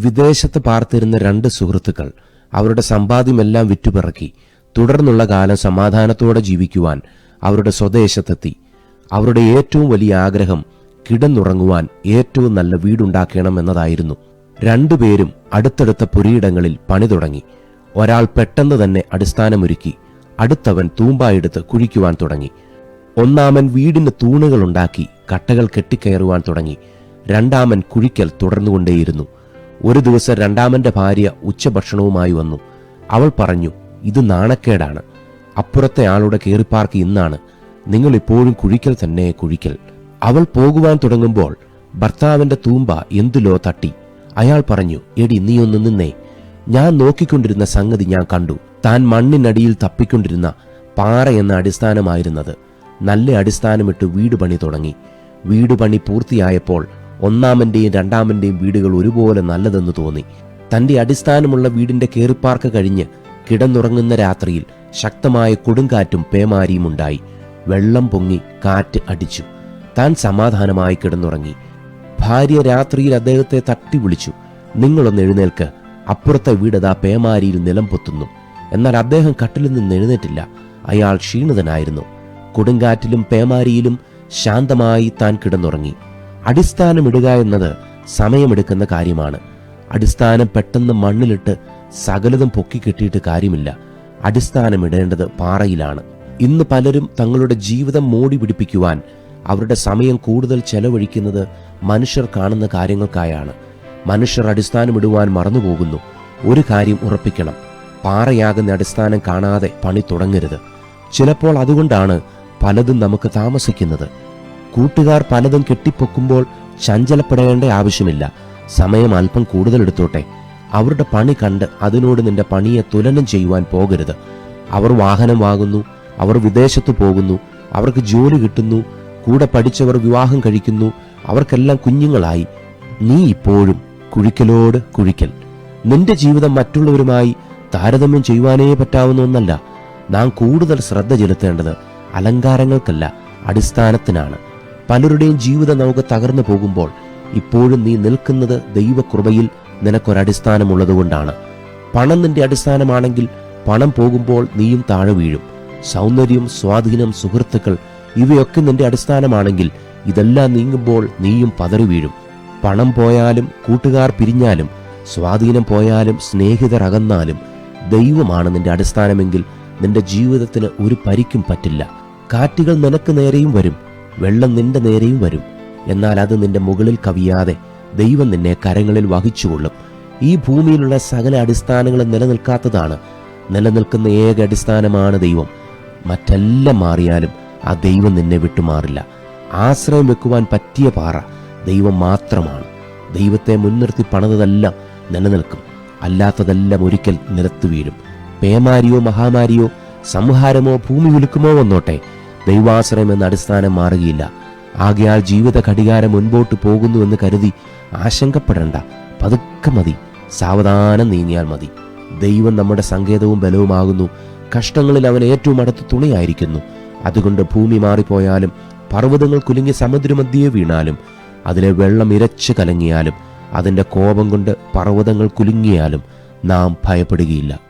വിദേശത്ത് പാർത്തിരുന്ന രണ്ട് സുഹൃത്തുക്കൾ അവരുടെ സമ്പാദ്യമെല്ലാം വിറ്റുപിറക്കി തുടർന്നുള്ള കാലം സമാധാനത്തോടെ ജീവിക്കുവാൻ അവരുടെ സ്വദേശത്തെത്തി. അവരുടെ ഏറ്റവും വലിയ ആഗ്രഹം കിടന്നുറങ്ങുവാൻ ഏറ്റവും നല്ല വീടുണ്ടാക്കണം എന്നതായിരുന്നു. രണ്ടുപേരും അടുത്തടുത്ത പുരയിടങ്ങളിൽ പണി തുടങ്ങി. ഒരാൾ പെട്ടെന്ന് തന്നെ അടിസ്ഥാനമൊരുക്കി അടുത്തവൻ തൂമ്പായെടുത്ത് കുഴിക്കുവാൻ തുടങ്ങി. ഒന്നാമൻ വീടിന് തൂണുകളുണ്ടാക്കി കട്ടകൾ കെട്ടിക്കയറുവാൻ തുടങ്ങി. രണ്ടാമൻ കുഴിക്കൽ തുടർന്നുകൊണ്ടേയിരുന്നു. ഒരു ദിവസം രണ്ടാമന്റെ ഭാര്യ ഉച്ചഭക്ഷണവുമായി വന്നു. അവൾ പറഞ്ഞു ഇത് നാണക്കേടാണ്. അപ്പുറത്തെ ആളുടെ കയറിപ്പാർക്ക് ഇന്നാണ്. നിങ്ങൾ ഇപ്പോഴും കുഴിക്കൽ തന്നെ കുഴിക്കൽ. അവൾ പോകുവാൻ തുടങ്ങുമ്പോൾ ഭർത്താവിന്റെ തൂമ്പ എന്തിലോ തട്ടി. അയാൾ പറഞ്ഞു എടി നീ ഒന്ന് നിന്നേ. ഞാൻ നോക്കിക്കൊണ്ടിരുന്ന സംഗതി ഞാൻ കണ്ടു. താൻ മണ്ണിനടിയിൽ തപ്പിക്കൊണ്ടിരുന്ന പാറ എന്ന അടിസ്ഥാനമായിരുന്നത്. നല്ല അടിസ്ഥാനമിട്ട് വീട് പണി തുടങ്ങി. വീട് പണി പൂർത്തിയായപ്പോൾ ഒന്നാമന്റെയും രണ്ടാമന്റെയും വീടുകൾ ഒരുപോലെ നല്ലതെന്ന് തോന്നി. തന്റെ അടിസ്ഥാനമുള്ള വീടിന്റെ കേറിപ്പാർക്ക് കഴിഞ്ഞ് കിടന്നുറങ്ങുന്ന രാത്രിയിൽ ശക്തമായ കൊടുങ്കാറ്റും പേമാരിയും ഉണ്ടായി. വെള്ളം പൊങ്ങി കാറ്റ് അടിച്ചു. താൻ സമാധാനമായി കിടന്നുറങ്ങി. ഭാര്യ രാത്രിയിൽ അദ്ദേഹത്തെ തട്ടി വിളിച്ചു. നിങ്ങളൊന്ന് എഴുന്നേൽക്ക്. അപ്പുറത്തെ വീടതാ പേമാരിയിൽ നിലം പൊത്തുന്നു. എന്നാൽ അദ്ദേഹം കട്ടിലിൽ നിന്ന് എഴുന്നേറ്റില്ല. അയാൾ ക്ഷീണിതനായിരുന്നു. കൊടുങ്കാറ്റിലും പേമാരിയിലും ശാന്തമായി താൻ കിടന്നുറങ്ങി. അടിസ്ഥാനമിടുക എന്നത് സമയമെടുക്കുന്ന കാര്യമാണ്. അടിസ്ഥാനം പെട്ടെന്ന് മണ്ണിലിട്ട് സകലതും പൊക്കി കെട്ടിയിട്ട് കാര്യമില്ല. അടിസ്ഥാനമിടേണ്ടത് പാറയിലാണ്. ഇന്ന് പലരും തങ്ങളുടെ ജീവിതം മോടി പിടിപ്പിക്കുവാൻ അവരുടെ സമയം കൂടുതൽ ചെലവഴിക്കുന്നത് മനുഷ്യർ കാണുന്ന കാര്യങ്ങൾക്കായാണ്. മനുഷ്യർ അടിസ്ഥാനമിടുവാൻ മറന്നുപോകുന്നു. ഒരു കാര്യം ഉറപ്പിക്കണം. പാറയാകുന്ന അടിസ്ഥാനം കാണാതെ പണി തുടങ്ങരുത്. ചിലപ്പോൾ അതുകൊണ്ടാണ് പലതും നമുക്ക് താമസിക്കുന്നത്. കൂട്ടുകാർ പലതും കെട്ടിപ്പൊക്കുമ്പോൾ ചഞ്ചലപ്പെടേണ്ട ആവശ്യമില്ല. സമയം അല്പം കൂടുതൽ എടുത്തോട്ടെ അവരുടെ പണി കണ്ട് അതിനോട് നിന്റെ പണിയെ തുലനം ചെയ്യുവാൻ പോകരുത്. അവർ വാഹനം വാങ്ങുന്നു അവർ വിദേശത്ത് പോകുന്നു അവർക്ക് ജോലി കിട്ടുന്നു കൂടെ പഠിച്ചവർ വിവാഹം കഴിക്കുന്നു അവർക്കെല്ലാം കുഞ്ഞുങ്ങളായി. നീ ഇപ്പോഴും കുഴിക്കലോട് കുഴിക്കൽ. നിന്റെ ജീവിതം മറ്റുള്ളവരുമായി താരതമ്യം ചെയ്യുവാനേ പറ്റാവുന്ന ഒന്നല്ല. നാം കൂടുതൽ ശ്രദ്ധ ചെലുത്തേണ്ടത് അലങ്കാരങ്ങൾക്കല്ല അടിസ്ഥാനത്തിനാണ്. പലരുടെയും ജീവിത നമുക്ക് തകർന്നു പോകുമ്പോൾ ഇപ്പോഴും നീ നിൽക്കുന്നത് ദൈവകൃപയിൽ നിനക്കൊരടിസ്ഥാനമുള്ളതുകൊണ്ടാണ്. പണം നിന്റെ അടിസ്ഥാനമാണെങ്കിൽ പണം പോകുമ്പോൾ നീയും താഴെ വീഴും. സൗന്ദര്യം സ്വാധീനം സുഹൃത്തുക്കൾ ഇവയൊക്കെ നിന്റെ അടിസ്ഥാനമാണെങ്കിൽ ഇതെല്ലാം നീങ്ങുമ്പോൾ നീയും പതറി വീഴും. പണം പോയാലും കൂട്ടുകാർ പിരിഞ്ഞാലും സ്വാധീനം പോയാലും സ്നേഹിതർ അകന്നാലും ദൈവമാണ് നിന്റെ അടിസ്ഥാനമെങ്കിൽ നിന്റെ ജീവിതത്തിന് ഒരു പരിക്കും പറ്റില്ല. കാറ്റുകൾ നിനക്ക് നേരെയും വരും. വെള്ളം നിന്റെ നേരെയും വരും. എന്നാൽ അത് നിന്റെ മുകളിൽ കവിയാതെ ദൈവം നിന്നെ കരങ്ങളിൽ വഹിച്ചുകൊള്ളും. ഈ ഭൂമിയിലുള്ള സകല അടിസ്ഥാനങ്ങളും നിലനിൽക്കാത്തതാണ്. നിലനിൽക്കുന്ന ഏക അടിസ്ഥാനമാണ് ദൈവം. മറ്റെല്ലാം മാറിയാലും ആ ദൈവം നിന്നെ വിട്ടുമാറില്ല. ആശ്രയം വെക്കുവാൻ പറ്റിയ പാറ ദൈവം മാത്രമാണ്. ദൈവത്തെ മുൻനിർത്തി പണിതതെല്ലാം നിലനിൽക്കും. അല്ലാത്തതെല്ലാം ഒരിക്കൽ നിലത്തു വീഴും. പേമാരിയോ മഹാമാരിയോ സംഹാരമോ ഭൂമി വിലുക്കുമോ വന്നോട്ടെ. ദൈവാശ്രയം എന്ന അടിസ്ഥാനം മാറുകയില്ല. ആകയാൽ ജീവിത ഘടികാരം മുൻപോട്ട് പോകുന്നു എന്ന് കരുതി ആശങ്കപ്പെടേണ്ട. പതുക്കെ മതി. സാവധാനം നീങ്ങിയാൽ മതി. ദൈവം നമ്മുടെ സങ്കേതവും ബലവുമാകുന്നു. കഷ്ടങ്ങളിൽ അവൻ ഏറ്റവും അടുത്ത തുണയായിരിക്കുന്നു. അതുകൊണ്ട് ഭൂമി മാറിപ്പോയാലും പർവതങ്ങൾ കുലുങ്ങി സമുദ്രമധ്യേ വീണാലും അതിലെ വെള്ളം ഇരച്ചു കലങ്ങിയാലും അതിന്റെ കോപം കൊണ്ട് പർവതങ്ങൾ കുലുങ്ങിയാലും നാം ഭയപ്പെടുകയില്ല.